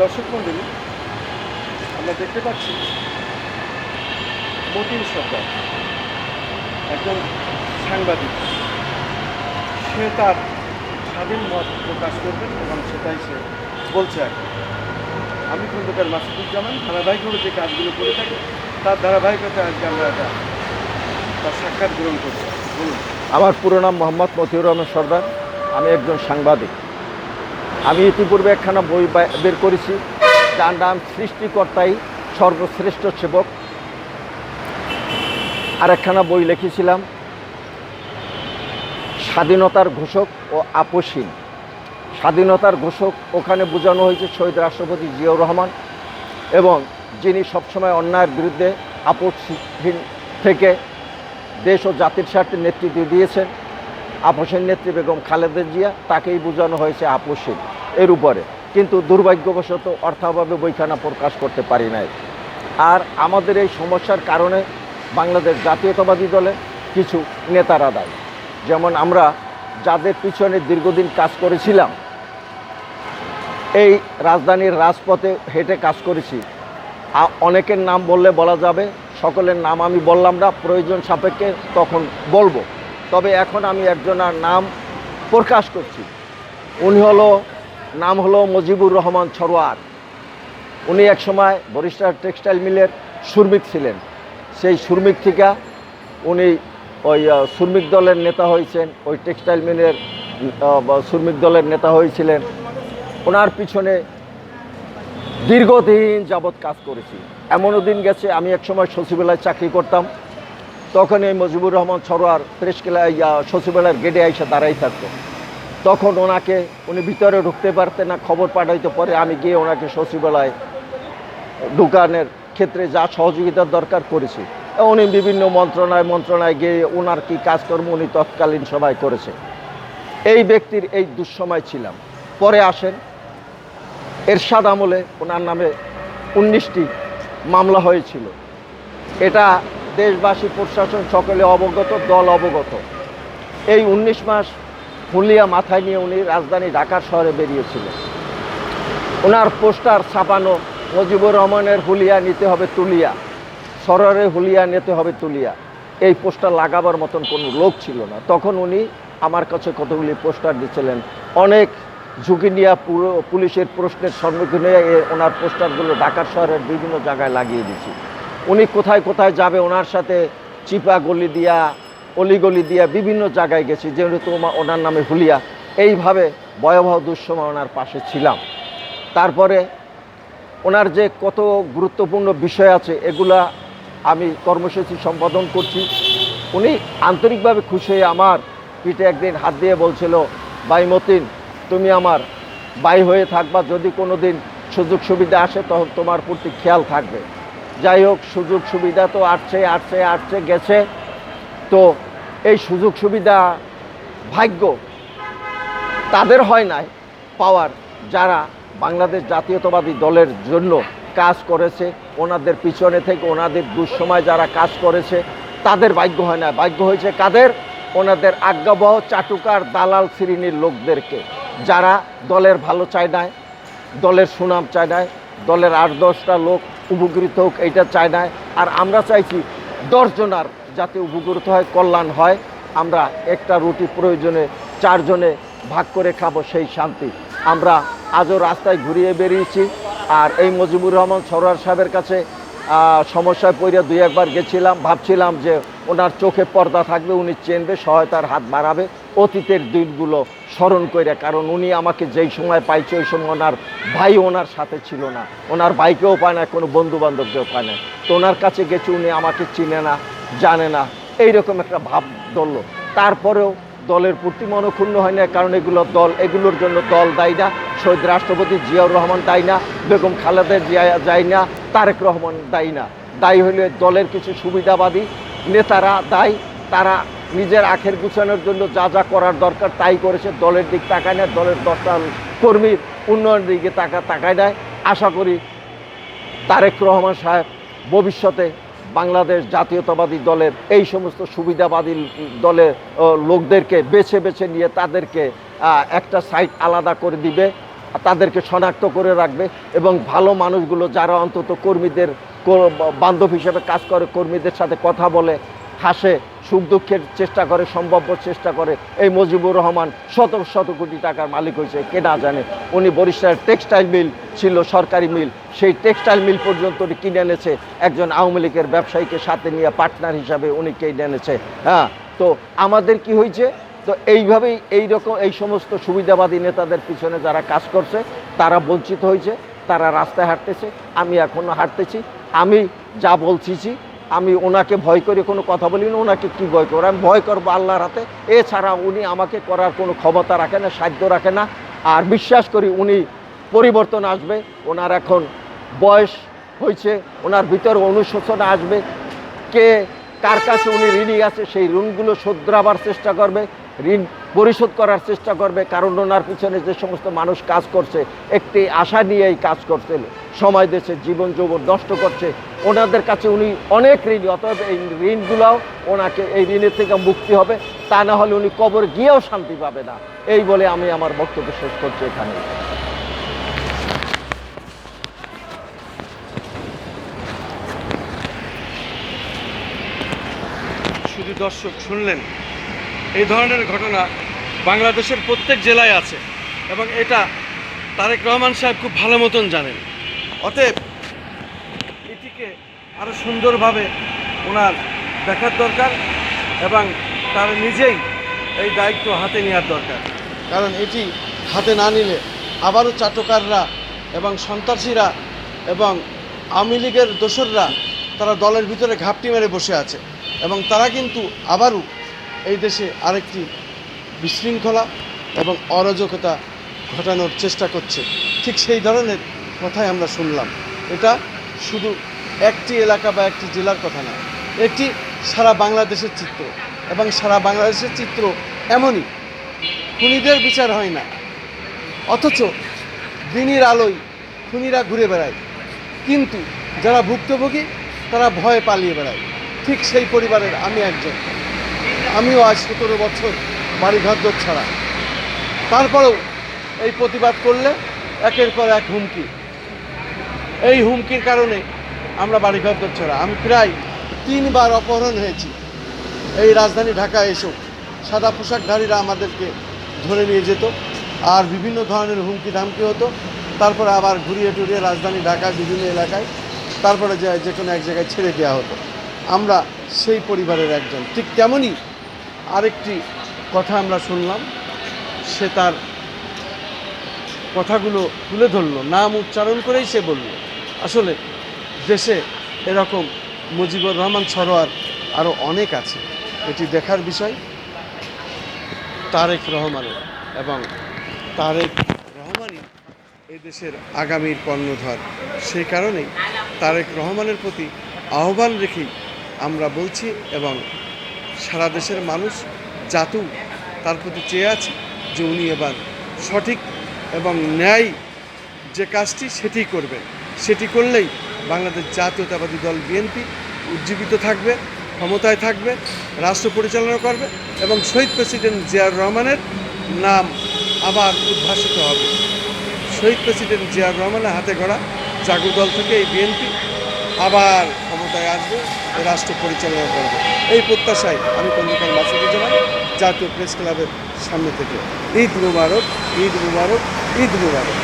দর্শক মন্ডলী আমরা দেখতে পাচ্ছি মতিন সরকার, একজন সাংবাদিক। সে তার স্বাধীন মত প্রকাশ করবেন এবং সেটাই সে বলছে কি। আমি খন্দকার মাসুদুজ্জামান ধারাবাহিকভাবে যে কাজগুলো করে থাকি, তার ধারাবাহিকতা আজকে আমরা এটা তার সাক্ষাৎ গ্রহণ করছি। বলুন। আমার পুরো নাম মোহাম্মদ মতিউর রহমান সর্দার। আমি একজন সাংবাদিক। আমি ইতিপূর্বে একখানা বই বের করেছি, যার নাম সৃষ্টিকর্তাই সর্বশ্রেষ্ঠ সেবক। আর একখানা বই লিখেছিলাম, স্বাধীনতার ঘোষক ও আপসীন। স্বাধীনতার ঘোষক, ওখানে বোঝানো হয়েছে শহীদ রাষ্ট্রপতি জিয়াউর রহমান এবং যিনি সবসময় অন্যায়ের বিরুদ্ধে আপসহীন থেকে দেশ ও জাতির স্বার্থে নেতৃত্ব দিয়েছেন। আপসের নেত্রী বেগম খালেদা জিয়া, তাকেই বোঝানো হয়েছে আপসীন। এর উপরে। কিন্তু দুর্ভাগ্যবশত অর্থাভাবে বইখানা প্রকাশ করতে পারি নাই। আর আমাদের এই সমস্যার কারণে বাংলাদেশ জাতীয়তাবাদী দলে কিছু নেতারা দায়ী। যেমন আমরা যাদের পিছনে দীর্ঘদিন কাজ করেছিলাম, এই রাজধানীর রাজপথে হেঁটে কাজ করেছি। অনেকের নাম বললে বলা যাবে, সকলের নাম আমি বললাম না, প্রয়োজন সাপেক্ষে তখন বলব। তবে এখন আমি একজনের নাম প্রকাশ করছি। উনি হলো নাম হলো মজিবুর রহমান ছরোয়ার। উনি একসময় বরিস্টার টেক্সটাইল মিলের শ্রমিক ছিলেন। সেই শ্রমিক থেকে উনি ওই শ্রমিক দলের নেতা হয়েছেন, ওই টেক্সটাইল মিলের শ্রমিক দলের নেতা হয়েছিলেন। ওনার পিছনে দীর্ঘদিন যাবৎ কাজ করেছি। এমনও দিন গেছে, আমি একসময় সচিবালয়ে চাকরি করতাম। তখন এই মুজিবুর রহমান সরোয়ার প্রেসকেলায় সচিবালয়ের গেটে এসে দাঁড়াই থাকতো। তখন ওনাকে উনি ভিতরে ঢুকতে পারতেন না, খবর পাঠাইতে পরে আমি গিয়ে ওনাকে সচিবালয় দোকানের ক্ষেত্রে যা সহযোগিতার দরকার করেছি। উনি বিভিন্ন মন্ত্রণায় মন্ত্রণায় গিয়ে ওনার কি কাজকর্ম উনি তৎকালীন সবাই করেছে। এই ব্যক্তির এই দুঃসময় ছিলাম। পরে আসেন, এরশাদ আমলে ওনার নামে উনিশটি মামলা হয়েছিল। এটা দেশবাসী, প্রশাসন সকলে অবগত, দল অবগত। এই উনিশ মাস হুলিয়া মাথায় নিয়ে উনি রাজধানী ঢাকার শহরে বেরিয়েছিলেন। ওনার পোস্টার ছাপানো, মুজিবুর রহমানের হুলিয়া নিতে হবে তুলিয়া সররে হুলিয়া নিতে হবে তুলিয়া। এই পোস্টার লাগাবার মতন কোনো লোক ছিল না। তখন উনি আমার কাছে কতগুলি পোস্টার দিচ্ছিলেন অনেক ঝুঁকি নিয়ে পুলিশের প্রশ্নের সম্মুখীন হয়ে ওনার পোস্টারগুলো ঢাকার শহরের বিভিন্ন জায়গায় লাগিয়ে দিয়েছি। উনি কোথায় কোথায় যাবে, ওনার সাথে চিপা গলি দিয়া অলিগলি দিয়া বিভিন্ন জায়গায় গেছি, যেহেতু ওনার নামে হুলিয়া, এইভাবে ভয়াবহ দুঃসময় ওনার পাশে ছিলাম। তারপরে ওনার যে কত গুরুত্বপূর্ণ বিষয় আছে, এগুলা আমি কর্মসূচি সম্পাদন করছি। উনি আন্তরিকভাবে খুশি হয়ে আমার পিঠে একদিন হাত দিয়ে বলছিল, ভাই মতিন, তুমি আমার বাই হয়ে থাকবা, যদি কোনো দিন সুযোগ সুবিধা আসে, তখন তোমার প্রতি খেয়াল থাকবে। যাই হোক, সুযোগ সুবিধা তো আসছে আসছে আসছে, গেছে। তো এই সুযোগ সুবিধা ভাগ্য তাদের হয় নাই, পাওয়ার যারা বাংলাদেশ জাতীয়তাবাদী দলের জন্য কাজ করেছে, ওনাদের পিছনে থেকে ওনাদের দুঃসময় যারা কাজ করেছে, তাদের ভাগ্য হয় না ভাগ্য হয়েছে কাদের? ওনাদের আজ্ঞাবহ চাটুকার দালাল শ্রেণির লোকদেরকে, যারা দলের ভালো চায় নাই, দলের সুনাম চায় নাই, দলের আট দশটা লোক উপকৃত হোক, এইটা চায় নাই। আর আমরা চাইছি দশজনার যাতে উপকৃত হয়, কল্যাণ হয়, আমরা একটা রুটি প্রয়োজনে চারজনে ভাগ করে খাব সেই শান্তি। আমরা আজও রাস্তায় ঘুরিয়ে বেরিয়েছি আর এই মজিবুর রহমান সরোয়ার সাহেবের কাছে সমস্যায় পড়ে দুই একবার গেছিলাম, ভাবছিলাম যে ওনার চোখে পর্দা থাকবে, উনি চেনবে, সহায়তার হাত বাড়াবে, অতীতের দিনগুলো স্মরণ করে কারণ উনি আমাকে যেই সময় পাইছে, ওই সময় ওনার ভাই ওনার সাথে ছিল না। ওনার ভাইকেও পায় না, কোনো বন্ধু বান্ধবকেও পায় না। তো ওনার কাছে গেছে, উনি আমাকে চিনে না। জানে না। এইরকম একটা ভাব ধরলো। তারপরেও দলের প্রতি মনক্ষুণ্ণ হয় না কারণ এগুলো দল, এগুলোর জন্য দল দায়ী না, শহীদ রাষ্ট্রপতি জিয়াউর রহমান দায়ী না, বেগম খালেদা জিয়া দায়ী না, তারেক রহমান দায়ী না। দায়ী হলে দলের কিছু সুবিধাবাদী নেতারা দায়ী, তারা নিজের আখের গুছানোর জন্য যা যা করার দরকার তাই করেছে দলের দিক তাকায় না, দলের দশটা কর্মীর উন্নয়নের দিকে তাকা তাকায় দেয় আশা করি তারেক রহমান সাহেব ভবিষ্যতে বাংলাদেশ জাতীয়তাবাদী দলের এই সমস্ত সুবিধাবাদী দলের লোকদেরকে বেছে বেছে নিয়ে তাদেরকে একটা সাইট আলাদা করে দিবে, তাদেরকে শনাক্ত করে রাখবে এবং ভালো মানুষগুলো যারা অন্তত কর্মীদের বান্ধব হিসেবে কাজ করে, কর্মীদের সাথে কথা বলে হাসে, সুখ দুঃখের চেষ্টা করে, সম্ভাব্য চেষ্টা করে। এই মুজিবুর রহমান শত শত কোটি টাকার মালিক হয়েছে, কে না জানে। উনি বরিশালের টেক্সটাইল মিল ছিল, সরকারি মিল। সেই টেক্সটাইল মিল পর্যন্ত উনি কিনে এনেছে। একজন আওয়ামী লীগের ব্যবসায়ীকে সাথে নিয়ে পার্টনার হিসাবে উনি কিনে এনেছে। হ্যাঁ তো আমাদের কি হয়েছে? তো এইভাবেই এই রকম এই সমস্ত সুবিধাবাদী নেতাদের পিছনে যারা কাজ করছে, তারা বঞ্চিত হয়েছে, তারা রাস্তায় হাঁটতেছে। আমি এখনও হাঁটতেছি। আমি যা বলছিছি আমি ওনাকে ভয় করে কোনো কথা বলি না, ওনাকে কি ভয় করব আমি ভয় করব আল্লাহর হাতে। এছাড়া উনি আমাকে করার কোনো ক্ষমতা রাখে না, সাধ্য রাখে না। আর বিশ্বাস করি উনি পরিবর্তন আসবে। ওনার এখন বয়স হয়েছে, ওনার ভিতরে অনুশোচনা আসবে। কে কার কাছে উনি ঋণী আছে, সেই ঋণগুলো শোধরাবার চেষ্টা করবে। ঋণ পরিশোধ করার চেষ্টা করবে, কারণ ওনার পিছনে যে সমস্ত মানুষ কাজ করছে, একটি আশা নিয়েই কাজ করছে সময় দেশে জীবন যৌবন নষ্ট করছে। ওনাদের কাছে উনি অনেক ঋণী, অতএব এই ঋণগুলাও ওনাকে এই ঋণের থেকে মুক্তি হবে। তা না হলে উনি কবর গিয়েও শান্তি পাবে না। এই বলে আমি আমার বক্তব্য শেষ করছি এখানে শুধু দর্শক শুনলেন, এই ধরনের ঘটনা বাংলাদেশের প্রত্যেক জেলায় আছে। এবং এটা তারেক রহমান সাহেব খুব ভালো মতন জানেন। অতএব এটিকে আরও সুন্দরভাবে ওনার দেখার দরকার এবং তার নিজেই এই দায়িত্ব হাতে নেওয়ার দরকার। কারণ এটি হাতে না নিলে আবারও চাটকাররা এবং সন্ত্রাসীরা এবং আওয়ামী লীগের দোসররা তারা দলের ভিতরে ঘাপটি মেরে বসে আছে। এবং তারা কিন্তু আবারও এই দেশে আরেকটি বিশৃঙ্খলা এবং অরাজকতা ঘটানোর চেষ্টা করছে। ঠিক সেই ধরনের কথাই আমরা শুনলাম। এটা শুধু একটি এলাকা বা একটি জেলার কথা না, এটি সারা বাংলাদেশের চিত্র এবং সারা বাংলাদেশের চিত্র এমনই। খুনিদের বিচার হয় না, অথচ দিনের আলোয় খুনিরা ঘুরে বেড়ায়। কিন্তু যারা ভুক্তভোগী, তারা ভয়ে পালিয়ে বেড়ায়। ঠিক সেই পরিবারের আমি একজন। আমিও আজ সতেরো বছর বাড়িঘর দর ছাড়া। তারপরেও এই প্রতিবাদ করলে একের পর এক হুমকি। এই হুমকির কারণে আমরা বাড়িঘর দর ছাড়া। আমি প্রায় তিনবার অপহরণ হয়েছি। এই রাজধানী ঢাকা এসেও সাদা পোশাকধারীরা আমাদেরকে ধরে নিয়ে যেত। আর বিভিন্ন ধরনের হুমকি ধামকি হতো। তারপরে আবার ঘুরিয়ে টুরিয়ে রাজধানী ঢাকায় বিভিন্ন এলাকায় তারপরে যে যে কোনো এক জায়গায় ছেড়ে দেওয়া হতো। আমরা সেই পরিবারের একজন। ঠিক তেমনই আরেকটি কথা আমরা শুনলাম, সে তার কথাগুলো তুলে ধরলো, নাম উচ্চারণ করেই সে বলল, আসলে দেশে এরকম মুজিবুর রহমান সরোয়ার আরও অনেক আছে, এটি দেখার বিষয়। তারেক রহমানের এবং তারেক রহমানই এদেশের আগামীর কর্ণধর সেই কারণেই তারেক রহমানের প্রতি আহ্বান রেখেই আমরা বলছি এবং সারা দেশের মানুষ জাতু তার প্রতি চেয়ে আছে যে উনি এবার সঠিক এবং ন্যায় যে কাজটি সেটি করবেন। সেটি করলেই বাংলাদেশ জাতীয়তাবাদী দল বিএনপি উজ্জীবিত থাকবে, ক্ষমতায় থাকবে, রাষ্ট্র পরিচালনা করবে এবং শহীদ প্রেসিডেন্ট জিয়াউর রহমানের নাম আবার উদ্ভাসিত হবে। শহীদ প্রেসিডেন্ট জিয়াউর রহমানের হাতে গড়া জাগু দল থেকে এই বিএনপি আবার ক্ষমতায় আসবে, রাষ্ট্র পরিচালনা করবে। এই প্রত্যাশায় আমি কন্দকার মাসুদুজ্জামান জাতীয় প্রেস ক্লাবের সামনে থেকে ঈদ মুবারক ঈদ মুবারক ঈদ মুবারক।